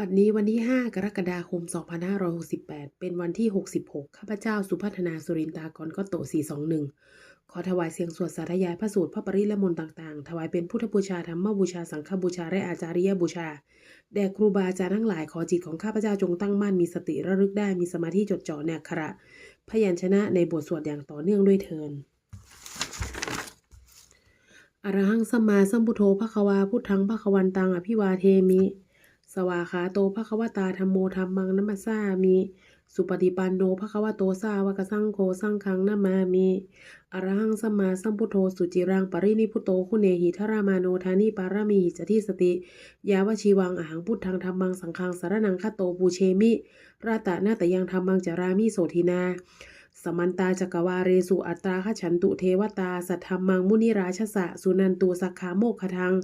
บัดนี้วันที่ 5 กรกฎาคม 2568 เป็นวันที่ 66 ข้าพเจ้าสุพัฒนาสุรินตากรก็โต 421 ขอถวายเสียงสวดสาธยายพระสูตรพระปริและมนต์ต่างๆ ถวายเป็นพุทธบูชาธรรมบูชา สังฆบูชา และอาจาริยบูชา แด่ครูบาอาจารย์ทั้งหลายขอจิตของข้าพเจ้าจงตั้งมั่นมีสติระลึกได้มีสมาธิจดจ่อในอักขระ พยัญชนะในบทสวดอย่างต่อเนื่องด้วยเทินอรหังสมมาสัมพุทโธภควาพุทธังภควันตังอภิวาเทมิ สวาขาโตภควตาธรรมโมธรรมังนัมมสสามิสุปฏิปันโนภควโตสาวกสังโฆสังฆังนามามิอรหังสัมมาสัมพุทโธสุจิรังปรินิพุโตคุเนหิทรามาโนทานิปารามีหิจติสติ ยาวชีวังอหังพุทธังธรรมังสังฆังสารนังคโตปูเชมิ ราตะนาตยังธรรมังจารามิโสทินา สมันตาจักวาเรสุอัตตราขฉันตุเทวตา สัทธรรมังมุนิราชสะ สุนันตุสักขาโมกขทัง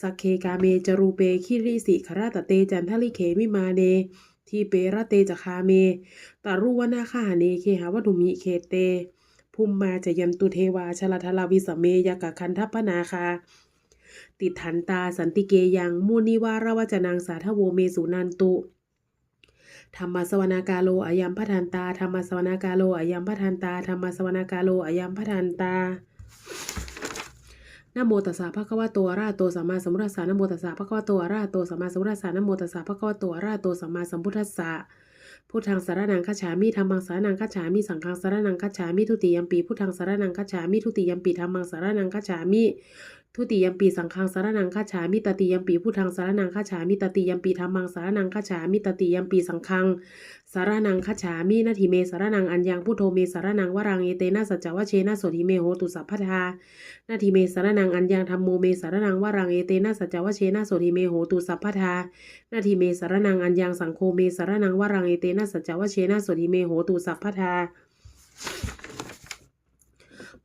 สักเคกาเมจรูเปคิริสิคราตเตจันทลิเขมิมาเนทีเประเตจคาเมตารุวนาคาเนเคหาวัตุมิเคเต ภูมิมาจะยันตุเทวาชลทลาวิสเมยกะคันทัพนาคา ติทันตาสันติเกยังมุนิวารวจนังสาทโวเมสุนันตุ ธรรมสวนากาโลอายัมพทันตาธรรมสวนากาโลอายัมพทันตาธรรมสวนากาโลอายัมพทันตานโมตัสสะภะคะวะโตอะระหะโตสัมมาสัมพุทธัสสะนโมตัสสะภะคะวะโตอะระหะโตสัมมาสัมพุทธัสสะนโมตัสสะภะคะวะโตอะระหะโตสัมมาสัมพุทธัสสะพุทธังสารนังคัจฉามิธรรมังสารนังคัจฉามิสังฆังสารนังคัจฉามิทุติยัมปีพุทธังสารนังคัจฉามิทุติยัมปีธรรมังสารนังคัจฉามิ ทุติยมปีสังฆังสารนังคัจฉามิตติยมปีพุทธังสารนังคัจฉามิตติยมปีธรรมังสารนังคัจฉามิตติยมปีสังฆังสารนังคัจฉามินาทิเมสารนังอัญญังพุทโธเมสารนังวรังเอเตนะสัจจวะเชนะโสทิเมโหตุสัพพทานาทิเมสารนังอัญญังธรรมโมเมสารนังวรังเอเตนะสัจจวะเชนะโสทิเมโหตุสัพพทานาทิเมสารนังอัญญังสังโฆเมสารนังวรังเอเตนะสัจจวะเชนะโสทิเมโหตุสัพพทา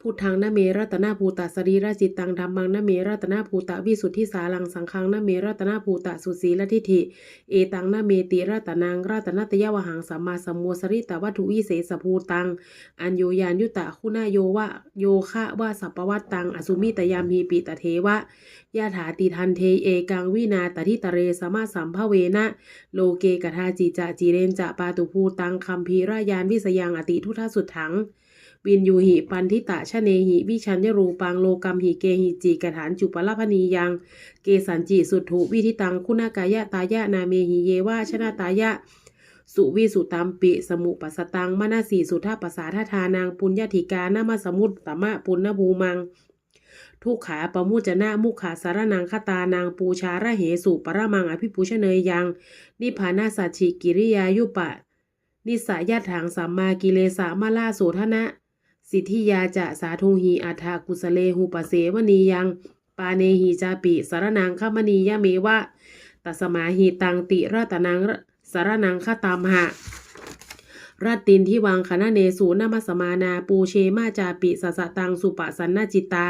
พุทธังนเมรัตนาภูตะสรีระจิตตังธรรมังนเมรัตนาภูตะวิสุทธิสาลังสังฆังนเมรัตนาภูตะสุสีละทิฏฐิ เอตังนเมติรัตนังรัตนัตยวหังสัมมาสัมโมสริตวัตถุวิเศษภูตัง อัญโยยานยุตะคุณาโยวะโยคะวะสัปปวัตตังอสุมิตยามีปิตเทวะยะถาติทันเทเอกังวินาตทิตเรสมาสัมภเวนะ โลเกกทาจิจะจิเรนจะปาตุภูตังคัมภีรายานวิสยังอติทุทธสุดถัง วินยูหิปันทิตะชะเนหิวิชัญญรูปังโลกัมหิเกหิจิกฐานจุปลพนียัง เกสันจิสุถุวิธิตังคุณากายะตายะนาเมหิเยวาชนะตายะสุวิสุตัมปิ สมุปัสตังมนาสีสุทธาปสาทธานางปุญญาธิกานามาสมุตตมะปุณณภูมัง ทุกขาปมุจนะมุขาสารนังคตานางปูชาระเหสุปรมังอภิปุชเนยยัง นิพานาสัจฉิกิริยายุปะ นิสายาถังสัมมากิเลสามาลาโสทนะ สิทธิยาจะสาธุหีอัฏฐกุสเลหุปเสวนียัง ปาเนหีจาปิสารนังขมณียะเมวะตัสมาหีตังติรัตนังสารนังคตามหะรัตตินที่วังคณะเนสูนามัสมานาปูเชมาจาปิสสะตังสุปสันนาจิตตา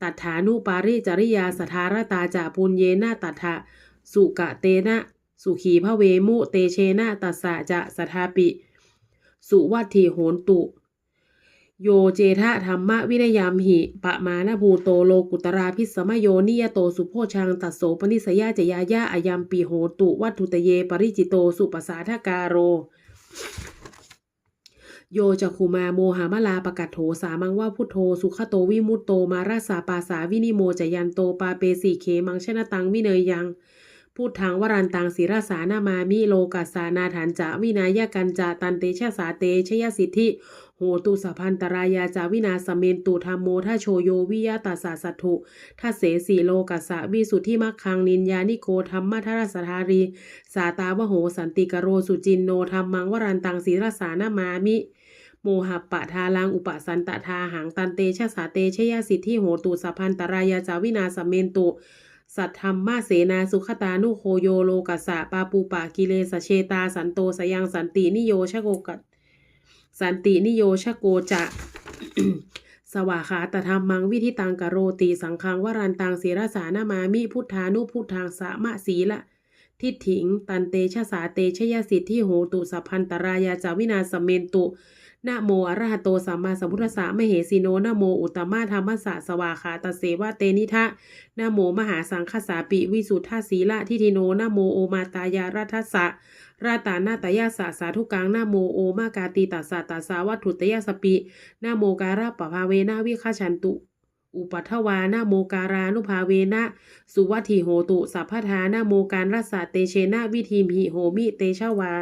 ตัฐานุปาริจริยาสทารตาจาปุญเยนาตัฐะสุกะเตนะ สุขีพระเวมุเตเชนะตัสสะจะสทาปิ สุวัตถิโหนตุ โยเจทะธรรมวินยามหิ ปะมานะภูโตโลกุตราพิสมโยนิยโตสุโพชังตัสโสปนิสยาจยายาอายัมปีโหตุวัตถุตเยปริจิโตสุปสาทกาโร โยจะคุมาโมหามลาปกัตโถสามังว่าพุทโธสุขโตวิมุตโตมาราสาปาสาวินิโมจยันโตปาเปสีเคมังชนะตังวิเนยยังพูดทางวรันตังศิรสานามามิโลกัสานาฐานจะวินายกันจาตันเตชะสาเตชยสิทธิ โหตุสพันตรายาจาวินาสเมนตุธรรมโมทาโชโยวิยาตาสาสัตถุทัเสสีโลกัสสะวิสุทธิมักคังนินยานิโกธรรมทรสทารี สาตาวโหสันติกโรสุจินโนธรรมังวรันตังศิรสานามามิโมหัปะทาลังอุปสันตทาหังตันเตชะสาเตชยสิทธิโหตุสพันตรายาจาวินาสเมนตุสัทธรรมมาเสนาสุขตานุโคโยโลกัสสะปาปูปะกิเลสเชตาสันโตสยังสันตินิโยชะโกกัต สันตินิโยชโกจะสวาขาตธรรมมังวิธิตังกโรตีสังคังวรันตังเสรสานามามิพุทธานุพุทธังสะมะสีละ ทิถิง ตันเตชะสาเตชยสิทธิโหตุสัพพันตรายาจาวินาสเมนตุ นะโมอระหะโตสัมมาสัมพุทธัสสะมเหสีโนนะโมอุตตมะธรรมสสะสวาคาตเสวะเตนิทะนะโมมหาสังคสาปิวิสุทธาสีละทิทิโนนะโมโอมาตายารัทสะราตานาตยาสะสาธุกังนะโมโอมากาตีตัสสะตัสสาวัตถุตยาสปินะโมการะปภาเวนะวิคาชันตุ อุปัทวานะโมการานุภาเวนะสุวัตถิโหตุสัพพทานะโมการรัสสะเตเชนะวิธีมหิโหมิเตชวา